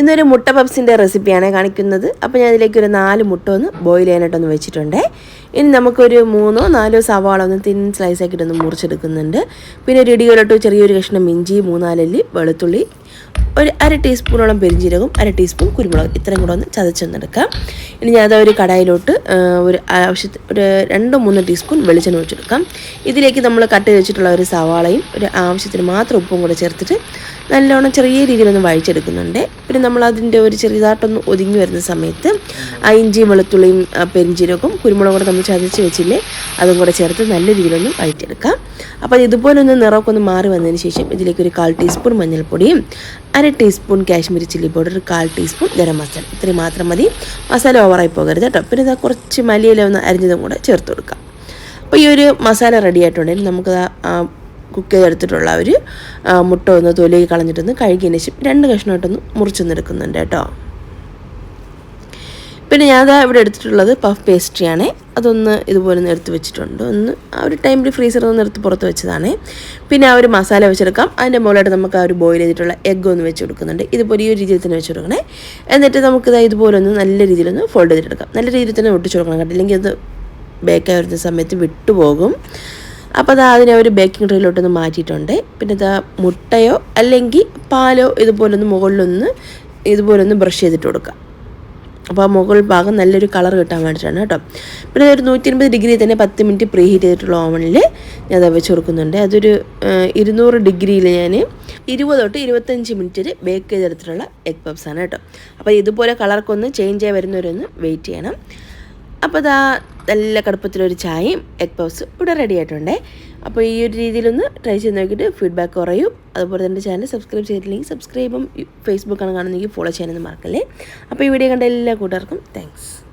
ഇന്നൊരു മുട്ട പപ്സിന്റെ റെസിപ്പിയാണ് കാണിക്കുന്നത്. അപ്പോൾ ഞാൻ ഇതിലേക്ക് ഒരു നാല് മുട്ട ഒന്ന് ബോയിൽ ചെയ്യാനായിട്ടൊന്ന് വെച്ചിട്ടുണ്ട്. ഇനി നമുക്കൊരു മൂന്നോ നാലോ സവാള ഒന്ന് തിൻ സ്ലൈസ് ആക്കിയിട്ടൊന്ന് മുറിച്ചെടുക്കുന്നുണ്ട്. പിന്നെ ഒരു ഇടിയോലോട്ട് ചെറിയൊരു കഷ്ണം ഇഞ്ചി മൂന്നാലല്ലി വെളുത്തുള്ളി ഒരു അര ടീസ്പൂണോളം പെരിഞ്ജീരകം അര ടീസ്പൂൺ കുരുമുളക് ഇത്രയും കൂടെ ഒന്ന് ചതച്ചെന്നെടുക്കാം. ഇനി അതൊരു ഒരു കടായിലോട്ട് ഒരു ആവശ്യത്തിന് ഒരു രണ്ട് മൂന്ന് ടീസ്പൂൺ വെളിച്ചെണ്ണ ഒഴിച്ചെടുക്കാം. ഇതിലേക്ക് നമ്മൾ കട്ട് വെച്ചിട്ടുള്ള ഒരു സവാളയും ഒരു ആവശ്യത്തിന് മാത്രം ഉപ്പും കൂടെ ചേർത്തിട്ട് നല്ലോണം ചെറിയ രീതിയിലൊന്ന് വഴിച്ചെടുക്കുന്നുണ്ട് പിന്നെ നമ്മൾ അതിന്റെ ഒരു ചെറുതായിട്ടൊന്ന് ഒതുങ്ങി വരുന്ന സമയത്ത് ആ ഇഞ്ചിയും വെളുത്തുള്ളിയും പെരിഞ്ചീരകവും കുരുമുളകും കൂടെ നമ്മൾ ചതച്ച് വെച്ചില്ലേ അതും കൂടെ ചേർത്ത് നല്ല രീതിയിലൊന്ന് വഴിച്ചെടുക്കാം അപ്പോൾ ഇതുപോലെ ഒന്ന് നിറമൊക്കെ ഒന്ന് മാറി വന്നതിന് ശേഷം ഇതിലേക്ക് ഒരു കാൽ ടീസ്പൂൺ മഞ്ഞൾപ്പൊടിയും അര ടീസ്പൂൺ കാശ്മീരി ചില്ലി പൗഡർ ഒരു കാൽ ടീസ്പൂൺ ഗരം മസാല. ഇത്രയും മാത്രം മതി. മസാല ഓവറായി പോകരുത് കേട്ടോ. പിന്നെ കുറച്ച് മല്ലിയില ഒന്ന് അരിഞ്ഞതും കൂടെ ചേർത്ത് കൊടുക്കാം. അപ്പോൾ ഈ ഒരു മസാല റെഡി ആയിട്ടുണ്ടെങ്കിൽ നമുക്ക് കുക്ക് ചെയ്തെടുത്തിട്ടുള്ള ഒരു മുട്ട ഒന്ന് തൊലി കളഞ്ഞിട്ടൊന്ന് കഴുകിയതിന് ശേഷം രണ്ട് കഷ്ണമായിട്ടൊന്ന് മുറിച്ചൊന്നെടുക്കുന്നുണ്ട് കേട്ടോ. പിന്നെ ഞാൻ അതാ ഇവിടെ എടുത്തിട്ടുള്ളത് പഫ് പേസ്ട്രിയാണ് അതൊന്ന് ഇതുപോലെ എടുത്ത് വെച്ചിട്ടുണ്ട്. ഒന്ന് ആ ഒരു ടൈമിൽ ഫ്രീസറിൽ ഒന്ന് നിർത്തി പുറത്ത് വെച്ചതാണ്. പിന്നെ ആ ഒരു മസാല വെച്ചെടുക്കാം. അതിന്റെ മുകളിലായിട്ട് നമുക്ക് ആ ഒരു ബോയിൽ ചെയ്തിട്ടുള്ള എഗ്ഗ് ഒന്ന് വെച്ച് കൊടുക്കുന്നുണ്ട്. ഇതുപോലെ ഈ ഒരു രീതിയിൽ തന്നെ വെച്ച് കൊടുക്കണേ. എന്നിട്ട് നമുക്കിത് ഇതുപോലെ ഒന്ന് നല്ല രീതിയിലൊന്ന് ഫോൾഡ് ചെയ്തെടുക്കാം നല്ല രീതിയിൽ തന്നെ ഒട്ടിച്ച് കൊടുക്കണം കേട്ടോ. ഇല്ലെങ്കിൽ അത് ബേക്കായി വരുന്ന സമയത്ത് വിട്ടുപോകും അപ്പോൾ അത് അതിനെ ഒരു ബേക്കിംഗ് ട്രേയിലോട്ടൊന്ന് മാറ്റിയിട്ടുണ്ട്. പിന്നെ ഇതാ മുട്ടയോ അല്ലെങ്കിൽ പാലോ ഇതുപോലൊന്ന് മുകളിലൊന്ന് ഇതുപോലൊന്ന് ബ്രഷ് ചെയ്തിട്ട് കൊടുക്കാം. അപ്പോൾ ആ മുകൾ ഭാഗം നല്ലൊരു കളർ കിട്ടാൻ വേണ്ടിയിട്ടാണ് കേട്ടോ. പിന്നെ ഒരു നൂറ്റി അൻപത് ഡിഗ്രി തന്നെ പത്ത് മിനിറ്റ് പ്രീ ഹീറ്റ് ചെയ്തിട്ടുള്ള ഓവനിൽ ഞാൻ അത് വെച്ച് കൊടുക്കുന്നുണ്ട്. അതൊരു ഇരുന്നൂറ് ഡിഗ്രിയിൽ ഞാൻ ഇരുപത് തൊട്ട് ഇരുപത്തഞ്ച് മിനിറ്റിൽ ബേക്ക് ചെയ്തെടുത്തിട്ടുള്ള എഗ് പപ്സാണ് കേട്ടോ. അപ്പോൾ ഇതുപോലെ കളർക്ക് ഒന്ന് ചേഞ്ച് ആയി വരുന്നവരൊന്ന് വെയിറ്റ് ചെയ്യണം. അപ്പോൾ അതാ നല്ല കടുപ്പത്തിലൊരു ചായയും എഗ് പഫ്സ് ഇവിടെ റെഡി ആയിട്ടുണ്ട്. അപ്പോൾ ഈ ഒരു രീതിയിലൊന്ന് ട്രൈ ചെയ്ത് നോക്കിയിട്ട് ഫീഡ്ബാക്ക് കുറയും. അതുപോലെ തന്നെ ചാനൽ സബ്സ്ക്രൈബ് ചെയ്തിട്ടില്ലെങ്കിൽ സബ്സ്ക്രൈബും ഫേസ്ബുക്കാണ് കാണുന്നെങ്കിൽ ഫോളോ ചെയ്യാനൊന്നും മറക്കല്ലേ. അപ്പോൾ ഈ വീഡിയോ കണ്ട എല്ലാ കൂട്ടുകാർക്കും താങ്ക്സ്